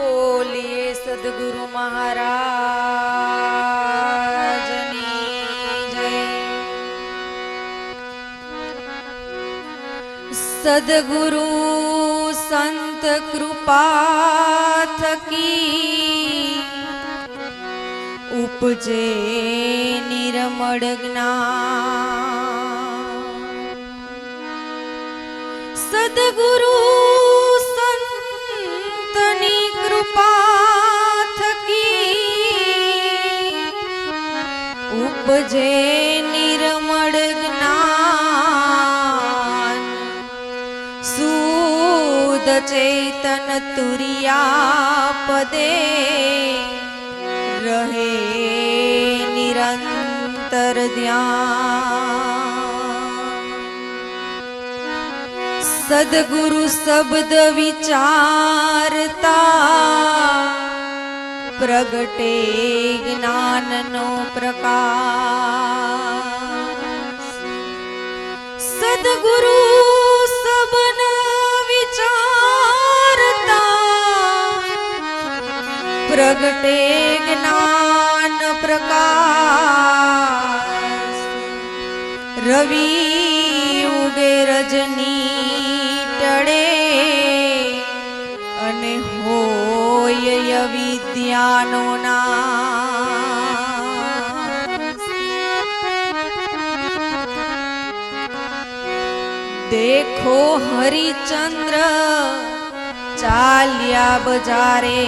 બોલીએ સદગુરુ મહારાજ સદગુરુ સંત કૃપા થકી ઉપજે નિરમળ જ્ઞાન. સદગુરુ ઉપજે નિર્મળ જ્ઞાન સુદ ચેતન તુરિયા પદે રહે નિરંતર ધ્યાન. સદગુરુ શબ્દ વિચારતા પ્રગટે જ્ઞાનનો પ્રકાશ. સદગુરુ સબન વિચારતા પ્રગટે જ્ઞાન પ્રકાશ. રવિ ઉગે રજની ટળે અને હોય વિદ્યાનો નાશ દેખો હરિચંદ્ર ચાલ્યા બજારે.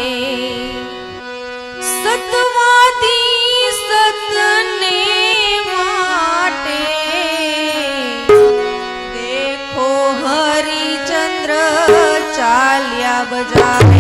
સતવાદી સતને માટે. દેખો હરિચંદ્ર ચાલ્યા બજારે.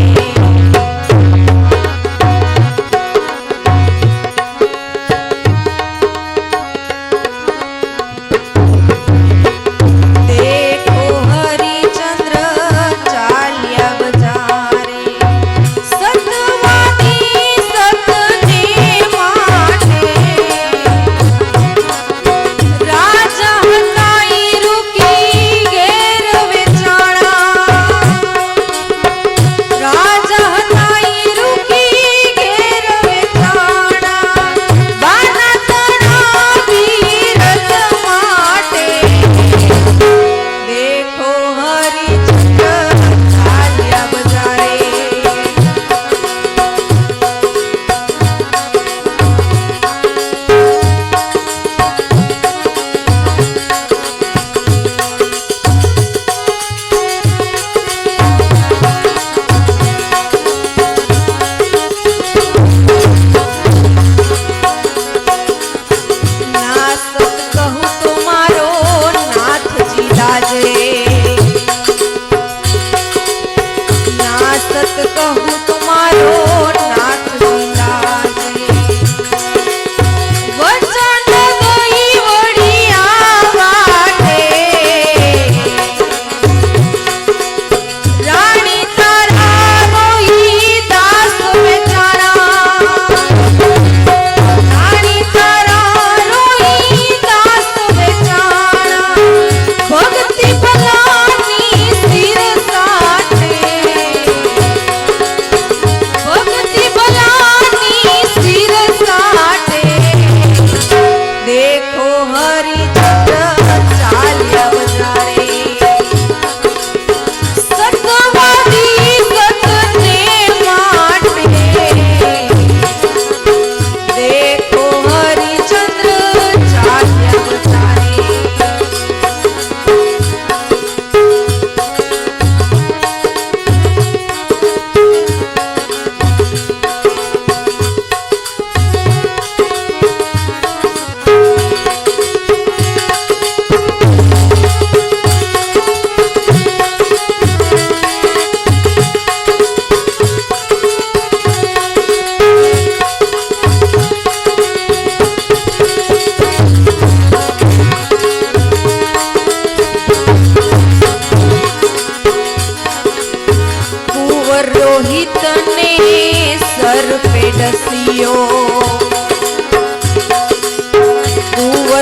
Oh.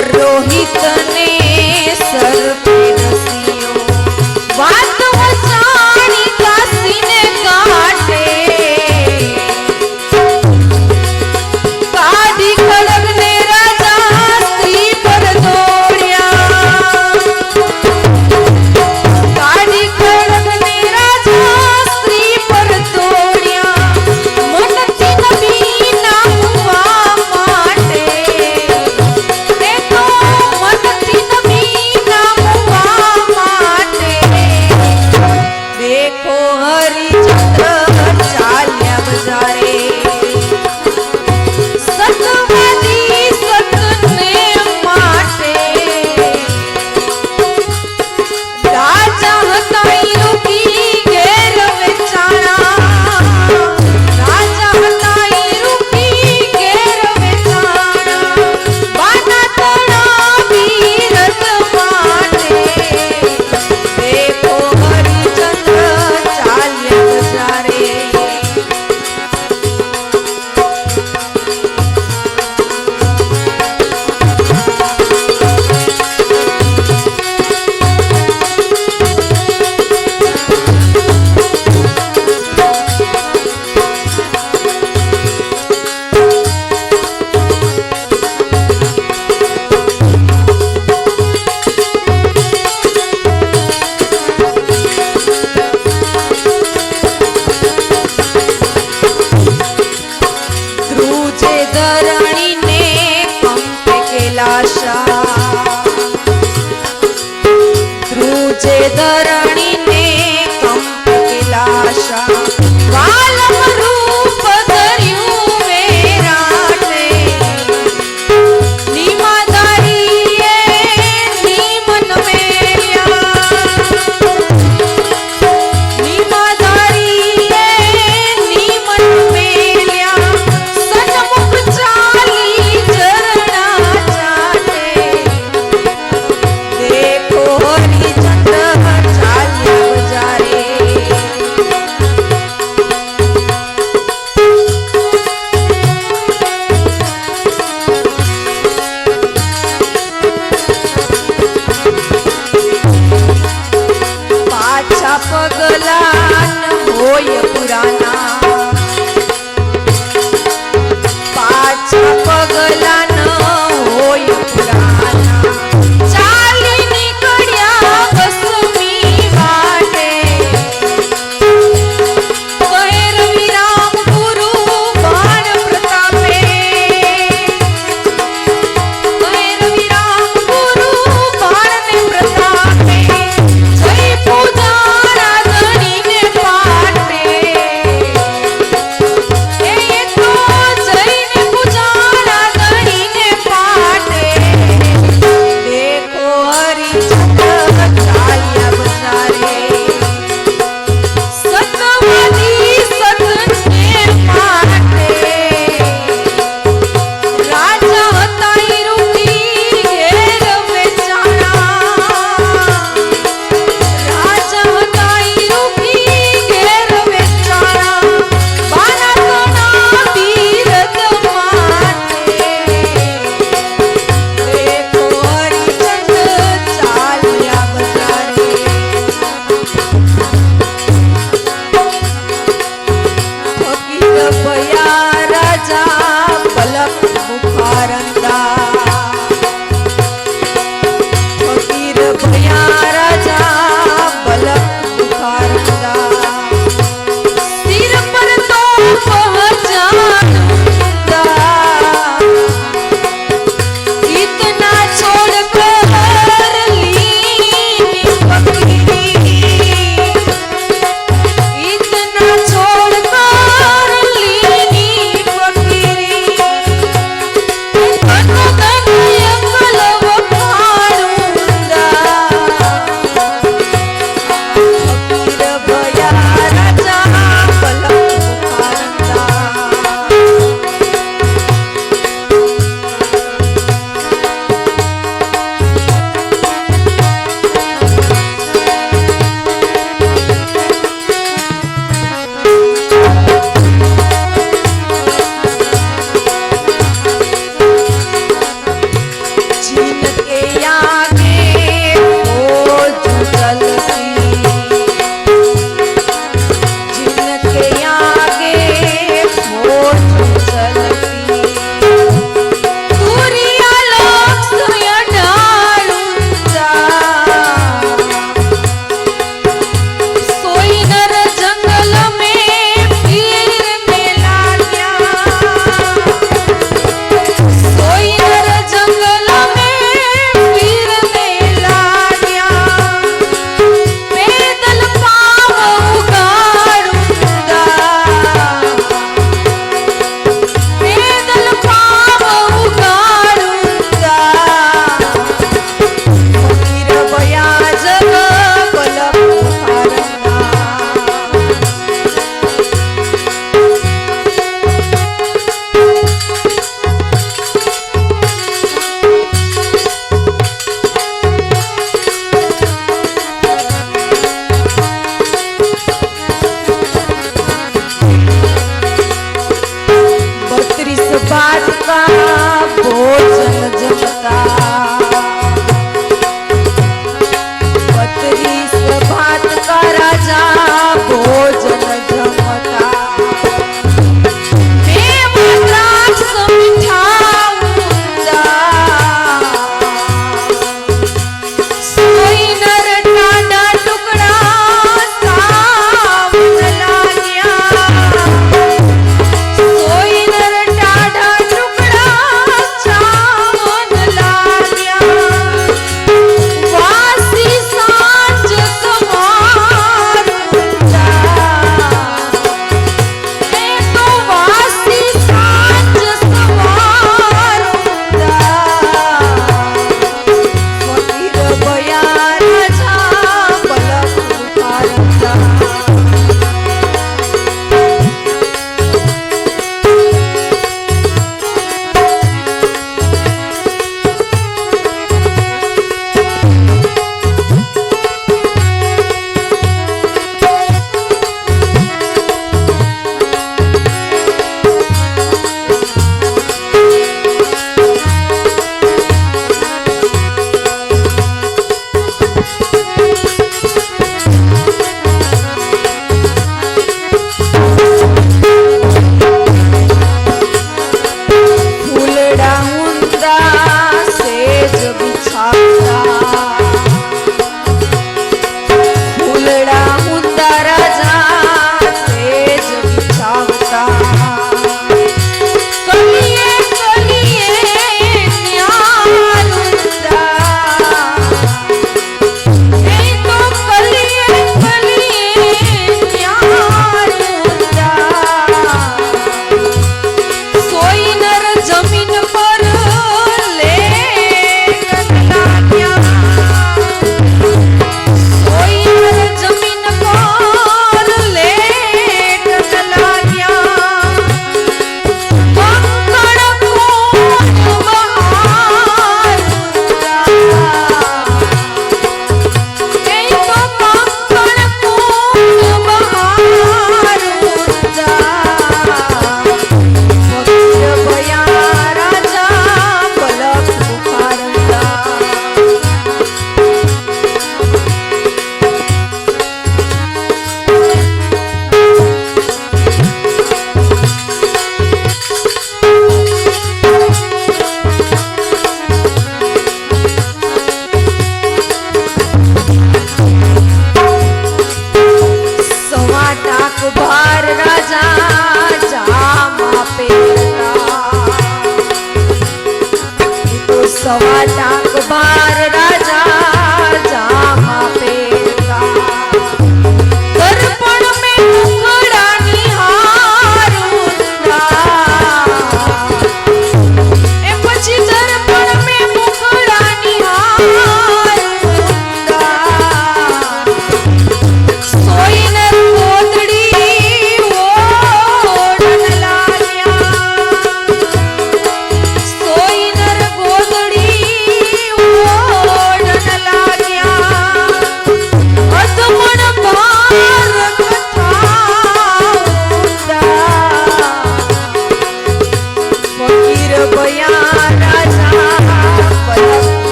ोहितने सर्प સવા ટાંક ભાર